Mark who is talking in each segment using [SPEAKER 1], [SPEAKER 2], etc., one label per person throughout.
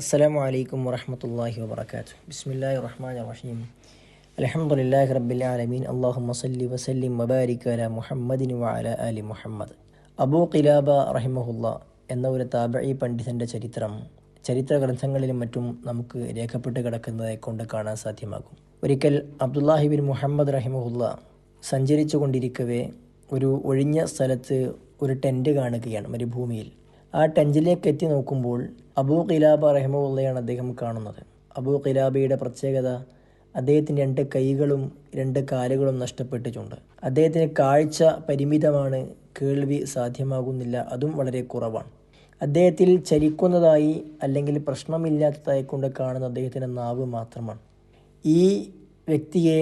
[SPEAKER 1] അസ്സലാമു അലൈക്കും വറഹമത്തല്ലാഹി വബർക്കാത്തു ബിസ്മില്ലാഹി റഹ്മാൻ റഹീം. അലഹമുല്ലാഹി റബ്ബിൽ ആലമീൻ. അള്ളാഹുമ്മ സല്ലി വസല്ലിം മബാരിക് അല മുഹമ്മദിന് വഅല അലി മുഹമ്മദ്. അബൂ ഖിലാബ റഹിമഹുല്ല എന്ന ഒരു താബഈ പണ്ഡിതന്റെ ചരിത്രം ചരിത്ര ഗ്രന്ഥങ്ങളിലും മറ്റും നമുക്ക് രേഖപ്പെട്ട് കിടക്കുന്നതെ കൊണ്ട് കാണാൻ സാധ്യമാകും. ഒരിക്കൽ അബ്ദുല്ലാഹിബിൻ മുഹമ്മദ് റഹിമഹുല്ല സഞ്ചരിച്ചു കൊണ്ടിരിക്കവേ ഒരു ഒഴിഞ്ഞ സ്ഥലത്ത് ഒരു ടെന്റ് കാണുകയാണ് മരുഭൂമിയിൽ. ആ ടെന്റിലേക്ക് എത്തി നോക്കുമ്പോൾ അബൂ ഖിലാബ റഹ്മുള്ളയാണ് അദ്ദേഹം കാണുന്നത്. അബൂ ഖിലാബയുടെ പ്രത്യേകത അദ്ദേഹത്തിന് രണ്ട് കൈകളും രണ്ട് കാലുകളും നഷ്ടപ്പെട്ടിട്ടുണ്ട്. അദ്ദേഹത്തിന് കാഴ്ച പരിമിതമാണ് കേൾവി സാധ്യമാകുന്നില്ല അതും വളരെ കുറവാണ്. അദ്ദേഹത്തിൽ ചലിക്കുന്നതായി അല്ലെങ്കിൽ പ്രശ്നമില്ലാത്തതായി കൊണ്ട് കാണുന്ന അദ്ദേഹത്തിന്റെ നാവ് മാത്രമാണ്. ഈ വ്യക്തിയെ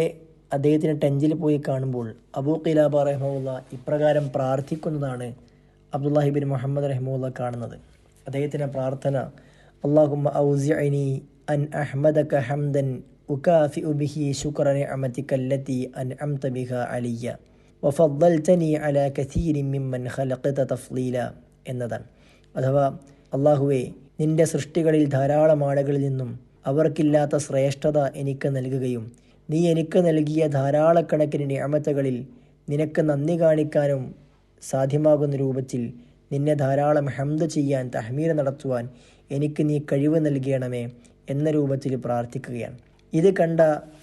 [SPEAKER 1] അദ്ദേഹത്തിന് ടെഞ്ചിൽ പോയി കാണുമ്പോൾ അബൂ ഖിലാബ റഹ്മുള്ള ഇപ്രകാരം പ്രാർത്ഥിക്കുന്നതാണ് അബ്ദുല്ലാഹിബിൻ മുഹമ്മദ് റഹ്മുല്ല കാണുന്നത്. അദ്ദേഹത്തിന്റെ പ്രാർത്ഥന അള്ളാഹുമ്മ ഔസിഅനി അൻ അഹ്മദക ഹംദൻ ഉകാഫിഉ ബിഹി ശുക്ര നിഅമതിക അല്ലതി അൻഅംത ബിഹ അലിയ വഫദ്ദൽതനി അലാ കസീരിൻ മിമ്മൻ ഖലഖത തഫ്ളീല എന്നതാണ്. അഥവാ അള്ളാഹുവെ നിന്റെ സൃഷ്ടികളിൽ ധാരാളം ആളുകളിൽ നിന്നും അവർക്കില്ലാത്ത ശ്രേഷ്ഠത എനിക്ക് നൽകുകയും നീ എനിക്ക് നൽകിയ ധാരാളക്കണക്കിന് നിയമത്തകളിൽ നിനക്ക് നന്ദി കാണിക്കാനും സാധ്യമാകുന്ന രൂപത്തിൽ നിന്നെ ധാരാളം ഹംദ് ചെയ്യാൻ തഹ്മീർ നടത്തുവാൻ എനിക്ക് നീ കഴിവ് നൽകണമേ എന്ന രൂപത്തിൽ പ്രാർത്ഥിക്കുകയാണ്. ഇത് കണ്ട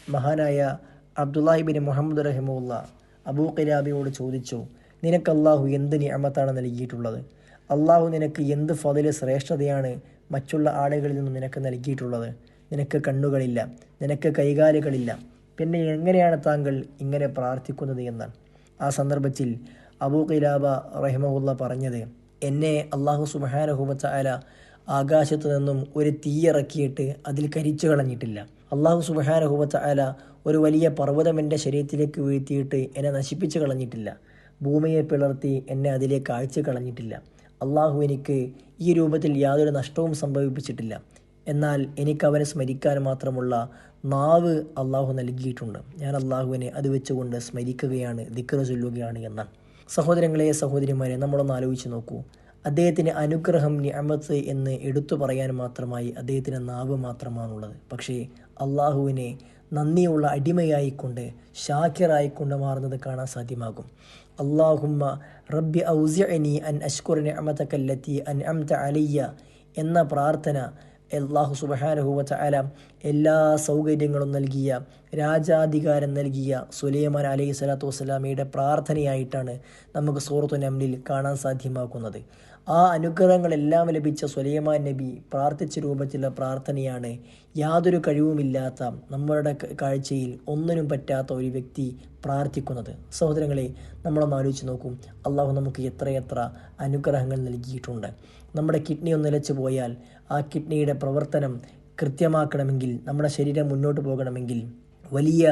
[SPEAKER 1] മഹാനായ അബ്ദുല്ലാഹിബിൻ മുഹമ്മദ് റഹിമുല്ല അബൂ ഖിലാബിയോട് ചോദിച്ചു നിനക്ക് അള്ളാഹു എന്ത് നിയമത്താണ് നൽകിയിട്ടുള്ളത്? അള്ളാഹു നിനക്ക് എന്ത് ഫതിൽ ശ്രേഷ്ഠതയാണ് മറ്റുള്ള ആളുകളിൽ നിന്നും നിനക്ക് നൽകിയിട്ടുള്ളത്? നിനക്ക് കണ്ണുകളില്ല നിനക്ക് കൈകാലുകളില്ല. പിന്നെ എങ്ങനെയാണ് താങ്കൾ ഇങ്ങനെ പ്രാർത്ഥിക്കുന്നത്? എന്നാണ്. ആ സന്ദർഭത്തിൽ അബൂ കിലാബ റഹിമഹുല്ല പറഞ്ഞത് എന്നെ അള്ളാഹു സുബാനഹുബത്ത അല ആകാശത്തു നിന്നും ഒരു തീയിറക്കിയിട്ട് അതിൽ കരിച്ചു കളഞ്ഞിട്ടില്ല. അള്ളാഹു സുബാനഹുബത്ത അല ഒരു വലിയ പർവതം എന്റെ ശരീരത്തിലേക്ക് വീഴ്ത്തിയിട്ട് എന്നെ നശിപ്പിച്ചു കളഞ്ഞിട്ടില്ല. ഭൂമിയെ പിളർത്തി എന്നെ അതിലേക്ക് അയച്ചു കളഞ്ഞിട്ടില്ല. അള്ളാഹു എനിക്ക് ഈ രൂപത്തിൽ യാതൊരു നഷ്ടവും സംഭവിപ്പിച്ചിട്ടില്ല. എന്നാൽ എനിക്ക് അവനെ സ്മരിക്കാൻ മാത്രമുള്ള നാവ് അള്ളാഹു നൽകിയിട്ടുണ്ട്. ഞാൻ അള്ളാഹുവിനെ അത് വെച്ചുകൊണ്ട് സ്മരിക്കുകയാണ് ദിക്കറ് ചൊല്ലുകയാണ് എന്നാണ്. സഹോദരങ്ങളെ സഹോദരിമാരെ നമ്മളൊന്ന് ആലോചിച്ച് നോക്കൂ. അദ്ദേഹത്തിന് അനുഗ്രഹം നിയമത്ത് എന്ന് എടുത്തു പറയാൻ മാത്രമായി അദ്ദേഹത്തിന് നാവ് മാത്രമാണുള്ളത്. പക്ഷേ അള്ളാഹുവിനെ നന്ദിയുള്ള അടിമയായിക്കൊണ്ട് ഷാക്കിറായിക്കൊണ്ട് മാറുന്നത് കാണാൻ സാധ്യമാകും. അള്ളാഹുമ്മ റബ്ബി ഔസിഅനി അൻ അഷ്കുർ നിഅമതകല്ലത്തി അൻ അംത അലിയ എന്ന പ്രാർത്ഥന അള്ളാഹു സുബഹാനഹുവച്ച അല എല്ലാ സൗകര്യങ്ങളും നൽകിയ രാജാധികാരം നൽകിയ സുലൈമാൻ അലൈഹി സ്വലാത്തു വസ്സലാമയുടെ പ്രാർത്ഥനയായിട്ടാണ് നമുക്ക് സൂറത്തു നമ്ലിൽ കാണാൻ സാധ്യമാക്കുന്നത് ആ അനുഗ്രഹങ്ങളെല്ലാം ലഭിച്ച സുലൈമാൻ നബി പ്രാർത്ഥിച്ച രൂപത്തിലുള്ള പ്രാർത്ഥനയാണ് യാതൊരു കഴിവുമില്ലാത്ത നമ്മളുടെ കാഴ്ചയിൽ ഒന്നിനും പറ്റാത്ത ഒരു വ്യക്തി പ്രാർത്ഥിക്കുന്നത്. സഹോദരങ്ങളെ നമ്മളൊന്ന് ആലോചിച്ച് നോക്കും. അള്ളാഹു നമുക്ക് എത്രയെത്ര അനുഗ്രഹങ്ങൾ നൽകിയിട്ടുണ്ട്. നമ്മുടെ കിഡ്നി ഒന്ന് നിലച്ചു പോയാൽ ആ കിഡ്നിയുടെ പ്രവർത്തനം കൃത്യമാക്കണമെങ്കിൽ നമ്മുടെ ശരീരം മുന്നോട്ട് പോകണമെങ്കിൽ വലിയ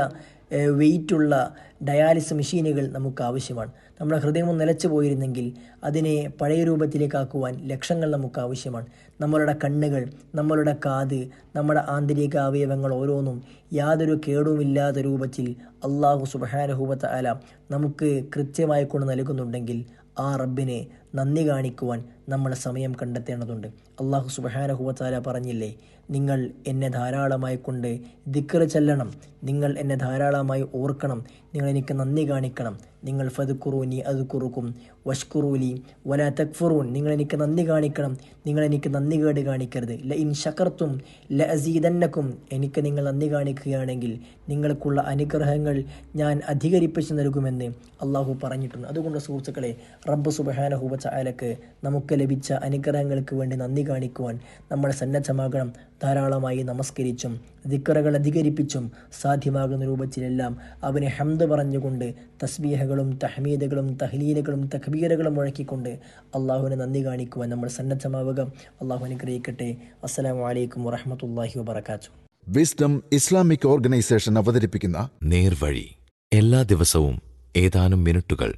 [SPEAKER 1] വെയിറ്റുള്ള ഡയാലിസ് മെഷീനുകൾ നമുക്ക് ആവശ്യമാണ് നമ്മുടെ ഹൃദയം നിലച്ചു പോയിരുന്നെങ്കിൽ അതിനെ പഴയ രൂപത്തിലേക്കാക്കുവാൻ ലക്ഷങ്ങൾ നമുക്ക് ആവശ്യമാണ് നമ്മളുടെ കണ്ണുകൾ നമ്മളുടെ കാത് നമ്മുടെ ആന്തരിക അവയവങ്ങൾ ഓരോന്നും യാതൊരു കേടുമില്ലാത്ത രൂപത്തിൽ അള്ളാഹു സുബഹാനഹൂബത്ത് അല നമുക്ക് കൃത്യമായി കൊണ്ട് നൽകുന്നുണ്ടെങ്കിൽ ആ റബ്ബിനെ നന്ദി കാണിക്കുവാൻ നമ്മൾ സമയം കണ്ടെത്തേണ്ടതുണ്ട്. അള്ളാഹു സുബഹാനഹുവത്താല പറഞ്ഞില്ലേ നിങ്ങൾ എന്നെ ധാരാളമായി കൊണ്ട് ദിക്കറ് ചെല്ലണം നിങ്ങൾ എന്നെ ധാരാളമായി ഓർക്കണം നിങ്ങൾ എനിക്ക് നന്ദി കാണിക്കണം. നിങ്ങൾ ഫതുക്കുറൂനി അത് കുറുക്കും വഷ്കുറൂലി വല തക്ഫുറൂൻ. നിങ്ങൾ എനിക്ക് നന്ദി കാണിക്കണം നിങ്ങൾ എനിക്ക് നന്ദി കേട് കാണിക്കരുത്. ല ഇൻ ഷക്കർത്തും ല അസീതന്നക്കും എനിക്ക് നിങ്ങൾ നന്ദി കാണിക്കുകയാണെങ്കിൽ നിങ്ങൾക്കുള്ള അനുഗ്രഹങ്ങൾ ഞാൻ അധികരിപ്പിച്ചു നൽകുമെന്ന് അള്ളാഹു പറഞ്ഞിട്ടുണ്ട്. അതുകൊണ്ട് സുഹൃത്തുക്കളെ റബ്ബ് സുബഹാനഹുബച്ച അലക്ക് നമുക്ക് ലഭിച്ച അനുഗ്രഹങ്ങൾക്ക് വേണ്ടി നന്ദി കാണിക്കുവാൻ നമ്മൾ സന്നദ്ധമാകണം. ധാരാളമായി നമസ്കരിച്ചും ദിക്കറകൾ അധികരിപ്പിച്ചും സാധ്യമാകുന്ന രൂപത്തിലെല്ലാം അവനെ ഹംദ് പറഞ്ഞുകൊണ്ട് തസ്ബീഹകളും തഹമീദുകളും തഹലീലുകളും തഖബീറുകളും മുഴക്കിക്കൊണ്ട് അള്ളാഹുവിനെ നന്ദി കാണിക്കുവാൻ നമ്മൾ സന്നദ്ധമാവുക. അള്ളാഹു അനുഗ്രഹിക്കട്ടെ. അസ്സാം വലൈക്കും വറഹമത്തല്ലാഹി വബർക്കാത്തു
[SPEAKER 2] വിസ്ഡം ഇസ്ലാമിക് ഓർഗനൈസേഷൻ അവതരിപ്പിക്കുന്ന
[SPEAKER 3] നേർവഴി. എല്ലാ ദിവസവും ഏതാനും മിനിറ്റുകൾ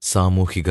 [SPEAKER 3] സാമൂഹിക